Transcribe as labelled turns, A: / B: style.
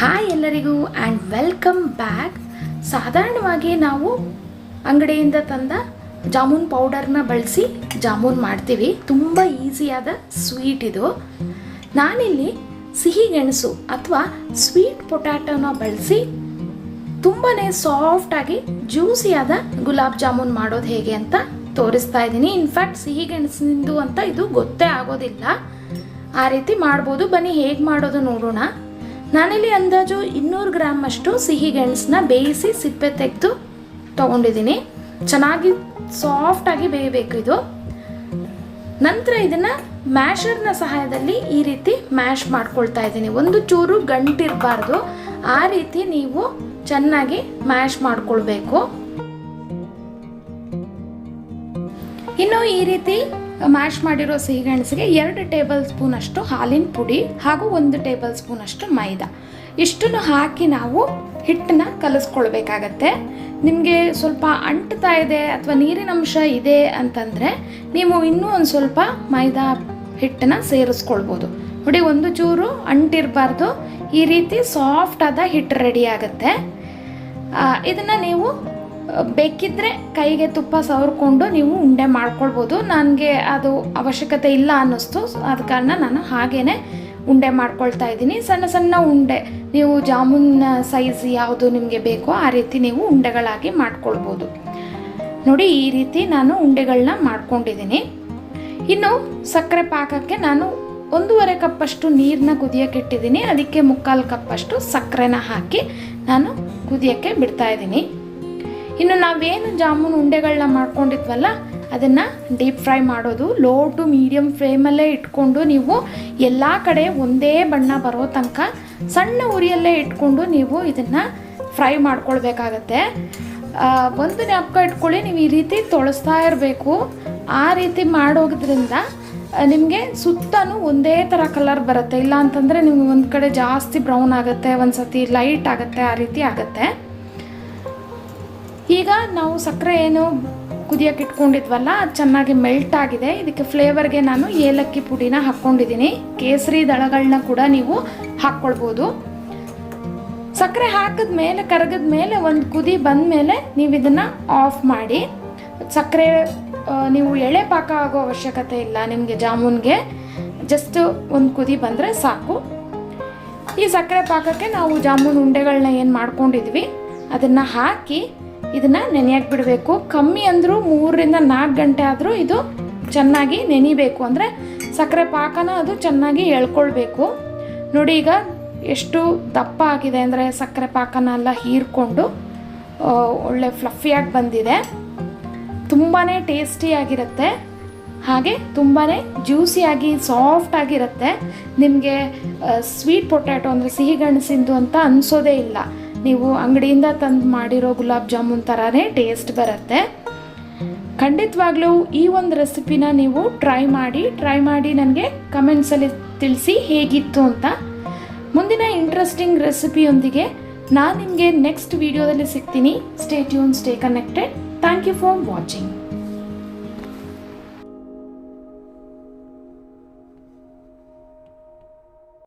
A: Hi ಎಲ್ಲರಿಗೂ and welcome back ಸಾಧಾರಣವಾಗಿ ನಾವು ಅಂಗಡಿಯಿಂದ ತಂದ ಜಾಮೂನ್ ಪೌಡರ್ನ ಬಳಸಿ ಜಾಮೂನ್ ಮಾಡ್ತೀವಿ. ತುಂಬ ಈಸಿಯಾದ ಸ್ವೀಟ್ ಇದು. ನಾನಿಲ್ಲಿ ಸಿಹಿ ಗೆಣಸು ಅಥವಾ ಸ್ವೀಟ್ ಪೊಟ್ಯಾಟೋನ ಬಳಸಿ ತುಂಬಾ ಸಾಫ್ಟಾಗಿ ಜ್ಯೂಸಿಯಾದ ಗುಲಾಬ್ ಜಾಮೂನ್ ಮಾಡೋದು ಹೇಗೆ ಅಂತ ತೋರಿಸ್ತಾ ಇದ್ದೀನಿ. ಇನ್ಫ್ಯಾಕ್ಟ್ ಸಿಹಿ ಗೆಣಸಿಂದು ಅಂತ ಇದು ಗೊತ್ತೇ ಆಗೋದಿಲ್ಲ. ಆ ರೀತಿ ಮಾಡ್ಬೋದು. ಬನ್ನಿ ಹೇಗೆ ಮಾಡೋದು ನೋಡೋಣ. ನಾನಿಲ್ಲಿ ಅಂದಾಜು ಇನ್ನೂರು ಗ್ರಾಮ್ ಅಷ್ಟು ಸಿಹಿ ಗೆಣಸನ್ನ ಬೇಯಿಸಿ ಸಿಪ್ಪೆ ತೆಗೆದು ತೊಗೊಂಡಿದ್ದೀನಿ. ಚೆನ್ನಾಗಿ ಸಾಫ್ಟಾಗಿ ಬೇಯಬೇಕು ಇದು. ನಂತರ ಇದನ್ನ ಮ್ಯಾಶರ್ನ ಸಹಾಯದಲ್ಲಿ ಈ ರೀತಿ ಮ್ಯಾಶ್ ಮಾಡ್ಕೊಳ್ತಾ ಇದ್ದೀನಿ. ಒಂದು ಚೂರು ಗಂಟಿರಬಾರ್ದು. ಆ ರೀತಿ ನೀವು ಚೆನ್ನಾಗಿ ಮ್ಯಾಶ್ ಮಾಡ್ಕೊಳ್ಬೇಕು. ಇನ್ನು ಈ ರೀತಿ ಮ್ಯಾಶ್ ಮಾಡಿರೋ ಸಿಹಿಗೆಣಸಿಗೆ ಎರಡು ಟೇಬಲ್ ಸ್ಪೂನ್ ಅಷ್ಟು ಹಾಲಿನ ಪುಡಿ ಹಾಗೂ ಒಂದು ಟೇಬಲ್ ಸ್ಪೂನ್ ಅಷ್ಟು ಮೈದಾ. ಇಷ್ಟನ್ನು ಹಾಕಿ ನಾವು ಹಿಟ್ಟನ್ನ ಕಲಸ್ಕೊಳ್ಬೇಕಾಗತ್ತೆ. ನಿಮಗೆ ಸ್ವಲ್ಪ ಅಂಟ್ತಾ ಇದೆ ಅಥವಾ ನೀರಿನ ಅಂಶ ಇದೆ ಅಂತಂದರೆ ನೀವು ಇನ್ನೂ ಒಂದು ಸ್ವಲ್ಪ ಮೈದಾ ಹಿಟ್ಟನ್ನ ಸೇರಿಸ್ಕೊಳ್ಬೋದು. ನೋಡಿ, ಒಂದು ಚೂರು ಅಂಟಿರಬಾರ್ದು. ಈ ರೀತಿ ಸಾಫ್ಟ್ ಆದ ಹಿಟ್ಟು ರೆಡಿ ಆಗುತ್ತೆ. ಇದನ್ನು ನೀವು ಬೇಕಿದ್ದರೆ ಕೈಗೆ ತುಪ್ಪ ಸವರ್ಕೊಂಡು ನೀವು ಉಂಡೆ ಮಾಡ್ಕೊಳ್ಬೋದು. ನನಗೆ ಅದು ಅವಶ್ಯಕತೆ ಇಲ್ಲ ಅನ್ನಿಸ್ತು. ಆದ ಕಾರಣ ನಾನು ಹಾಗೇ ಉಂಡೆ ಮಾಡ್ಕೊಳ್ತಾ ಇದ್ದೀನಿ. ಸಣ್ಣ ಸಣ್ಣ ಉಂಡೆ, ನೀವು ಜಾಮೂನ್ ಸೈಜ್ ಯಾವುದು ನಿಮಗೆ ಬೇಕೋ ಆ ರೀತಿ ನೀವು ಉಂಡೆಗಳಾಗಿ ಮಾಡ್ಕೊಳ್ಬೋದು. ನೋಡಿ, ಈ ರೀತಿ ನಾನು ಉಂಡೆಗಳನ್ನ ಮಾಡ್ಕೊಂಡಿದ್ದೀನಿ. ಇನ್ನು ಸಕ್ಕರೆ ಪಾಕಕ್ಕೆ ನಾನು ಒಂದೂವರೆ ಕಪ್ಪಷ್ಟು ನೀರನ್ನ ಕುದಿಯೋಕೆ ಇಟ್ಟಿದ್ದೀನಿ. ಅದಕ್ಕೆ ಮುಕ್ಕಾಲು ಕಪ್ಪಷ್ಟು ಸಕ್ಕರೆನ ಹಾಕಿ ನಾನು ಕುದಿಯೋಕ್ಕೆ ಬಿಡ್ತಾ ಇದ್ದೀನಿ. ಇನ್ನು ನಾವೇನು ಜಾಮೂನ್ ಉಂಡೆಗಳನ್ನ ಮಾಡ್ಕೊಂಡಿದ್ವಲ್ಲ, ಅದನ್ನು ಡೀಪ್ ಫ್ರೈ ಮಾಡೋದು ಲೋ ಟು ಮೀಡಿಯಮ್ ಫ್ಲೇಮಲ್ಲೇ ಇಟ್ಕೊಂಡು ನೀವು ಎಲ್ಲ ಕಡೆ ಒಂದೇ ಬಣ್ಣ ಬರೋ ತನಕ ಸಣ್ಣ ಉರಿಯಲ್ಲೇ ಇಟ್ಕೊಂಡು ನೀವು ಇದನ್ನು ಫ್ರೈ ಮಾಡ್ಕೊಳ್ಬೇಕಾಗತ್ತೆ. ಒಂದು ಜ್ಞಾಪಕ ಇಟ್ಕೊಳ್ಳಿ, ನೀವು ಈ ರೀತಿ ತೊಳಸ್ತಾ ಇರಬೇಕು. ಆ ರೀತಿ ಮಾಡೋದ್ರಿಂದ ನಿಮಗೆ ಸುತ್ತಲೂ ಒಂದೇ ಥರ ಕಲರ್ ಬರುತ್ತೆ. ಇಲ್ಲ ಅಂತಂದರೆ ನಿಮ್ಗೆ ಒಂದು ಕಡೆ ಜಾಸ್ತಿ ಬ್ರೌನ್ ಆಗುತ್ತೆ ಒಂದು ಸತಿ ಲೈಟ್ ಆಗುತ್ತೆ, ಆ ರೀತಿ ಆಗುತ್ತೆ. ಈಗ ನಾವು ಸಕ್ಕರೆ ಏನು ಕುದಿಯೋಕೆ ಇಟ್ಕೊಂಡಿದ್ವಲ್ಲ, ಅದು ಚೆನ್ನಾಗಿ ಮೆಲ್ಟ್ ಆಗಿದೆ. ಇದಕ್ಕೆ ಫ್ಲೇವರ್ಗೆ ನಾನು ಏಲಕ್ಕಿ ಪುಡಿನ ಹಾಕ್ಕೊಂಡಿದ್ದೀನಿ. ಕೇಸರಿ ದಳಗಳನ್ನ ಕೂಡ ನೀವು ಹಾಕ್ಕೊಳ್ಬೋದು. ಸಕ್ಕರೆ ಹಾಕಿದ ಮೇಲೆ, ಕರಗದ ಮೇಲೆ ಒಂದು ಕುದಿ ಬಂದ ಮೇಲೆ ನೀವು ಇದನ್ನು ಆಫ್ ಮಾಡಿ. ಸಕ್ಕರೆ ನೀವು ಎಳೆ ಪಾಕ ಆಗೋ ಅವಶ್ಯಕತೆ ಇಲ್ಲ ನಿಮಗೆ ಜಾಮೂನ್ಗೆ. ಜಸ್ಟ್ ಒಂದು ಕುದಿ ಬಂದರೆ ಸಾಕು. ಈ ಸಕ್ಕರೆ ಪಾಕಕ್ಕೆ ನಾವು ಜಾಮೂನ್ ಉಂಡೆಗಳನ್ನ ಏನು ಮಾಡ್ಕೊಂಡಿದ್ವಿ, ಅದನ್ನು ಹಾಕಿ ಇದನ್ನು ನೆನೆಯಕ್ಕೆ ಬಿಡಬೇಕು ಕಮ್ಮಿ ಅಂದರೂ ಮೂರರಿಂದ ನಾಲ್ಕು ಗಂಟೆ ಆದರೂ ಇದು ಚೆನ್ನಾಗಿ ನೆನಿಬೇಕು. ಅಂದರೆ ಸಕ್ಕರೆ ಪಾಕನ ಅದು ಚೆನ್ನಾಗಿ ಎಳ್ಕೊಳ್ಬೇಕು. ನೋಡಿ ಈಗ ಎಷ್ಟು ದಪ್ಪ ಆಗಿದೆ ಅಂದರೆ ಸಕ್ಕರೆ ಪಾಕನ ಎಲ್ಲ ಹೀರ್ಕೊಂಡು ಒಳ್ಳೆ ಫ್ಲಫಿಯಾಗಿ ಬಂದಿದೆ. ತುಂಬಾ ಟೇಸ್ಟಿಯಾಗಿರುತ್ತೆ ಹಾಗೆ ತುಂಬಾ ಜ್ಯೂಸಿಯಾಗಿ ಸಾಫ್ಟಾಗಿರುತ್ತೆ ನಿಮಗೆ ಸ್ವೀಟ್ ಪೊಟ್ಯಾಟೊ ಅಂದರೆ ಸಿಹಿಗಣಸಿಂದು ಅಂತ ಅನಿಸೋದೇ ಇಲ್ಲ. ನೀವು ಅಂಗಡಿಯಿಂದ ತಂದು ಮಾಡಿರೋ ಗುಲಾಬ್ ಜಾಮೂನ್ ಥರನೇ ಟೇಸ್ಟ್ ಬರುತ್ತೆ. ಖಂಡಿತವಾಗ್ಲೂ ಈ ಒಂದು ರೆಸಿಪಿನ ನೀವು ಟ್ರೈ ಮಾಡಿ ಟ್ರೈ ಮಾಡಿ ನನಗೆ ಕಮೆಂಟ್ಸಲ್ಲಿ ತಿಳಿಸಿ ಹೇಗಿತ್ತು ಅಂತ. ಮುಂದಿನ ಇಂಟ್ರೆಸ್ಟಿಂಗ್ ರೆಸಿಪಿಯೊಂದಿಗೆ ನಾನು ನಿಮಗೆ ನೆಕ್ಸ್ಟ್ ವಿಡಿಯೋದಲ್ಲಿ ಸಿಗ್ತೀನಿ. Stay tune stay connected thank you for watching